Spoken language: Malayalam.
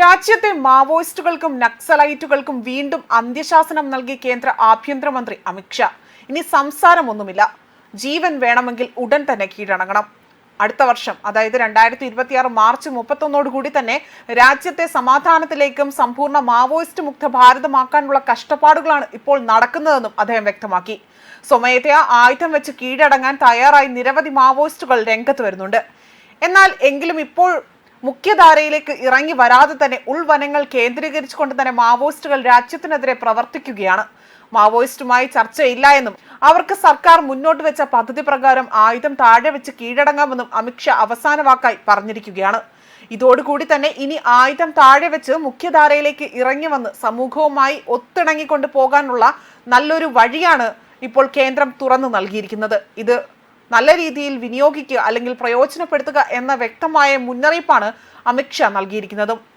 രാജ്യത്തെ മാവോയിസ്റ്റുകൾക്കും നക്സലൈറ്റുകൾക്കും വീണ്ടും അന്ത്യശാസനം നൽകി കേന്ദ്ര ആഭ്യന്തരമന്ത്രി അമിത്ഷാ ഇനി സംസാരമൊന്നുമില്ല. ജീവൻ വേണമെങ്കിൽ ഉടൻ തന്നെ കീഴടങ്ങണം. അടുത്ത വർഷം അതായത് രണ്ടായിരത്തി ഇരുപത്തിയാറ് മാർച്ച് മുപ്പത്തൊന്നോടുകൂടി തന്നെ രാജ്യത്തെ സമാധാനത്തിലേക്കും സമ്പൂർണ മാവോയിസ്റ്റ് മുക്ത ഭാരതമാക്കാനുള്ള കഷ്ടപ്പാടുകളാണ് ഇപ്പോൾ നടക്കുന്നതെന്നും അദ്ദേഹം വ്യക്തമാക്കി. സ്വമേധയാ ആയുധം വെച്ച് കീഴടങ്ങാൻ തയ്യാറായി നിരവധി മാവോയിസ്റ്റുകൾ രംഗത്ത് വരുന്നുണ്ട്. എന്നാൽ എങ്കിലും ഇപ്പോൾ മുഖ്യധാരയിലേക്ക് ഇറങ്ങി വരാതെ തന്നെ ഉൾവനങ്ങൾ കേന്ദ്രീകരിച്ചുകൊണ്ട് തന്നെ മാവോയിസ്റ്റുകൾ രാജ്യത്തിനെതിരെ പ്രവർത്തിക്കുകയാണ്. മാവോയിസ്റ്റുമായി ചർച്ചയില്ല എന്നും അവർക്ക് സർക്കാർ മുന്നോട്ട് വെച്ച പദ്ധതി പ്രകാരം ആയുധം താഴെ വെച്ച് കീഴടങ്ങാമെന്നും അമിത്ഷാ അവസാന വാക്കായി പറഞ്ഞിരിക്കുകയാണ്. ഇതോടുകൂടി തന്നെ ഇനി ആയുധം താഴെ വെച്ച് മുഖ്യധാരയിലേക്ക് ഇറങ്ങി വന്ന് സമൂഹവുമായി ഒത്തിണങ്ങിക്കൊണ്ട് പോകാനുള്ള നല്ലൊരു വഴിയാണ് ഇപ്പോൾ കേന്ദ്രം തുറന്നു നൽകിയിരിക്കുന്നത്. ഇത് നല്ല രീതിയിൽ വിനിയോഗിക്കുക അല്ലെങ്കിൽ പ്രയോജനപ്പെടുത്തുക എന്ന വ്യക്തമായ മുന്നറിയിപ്പാണ് അമിത്ഷാ നൽകിയിരിക്കുന്നതും.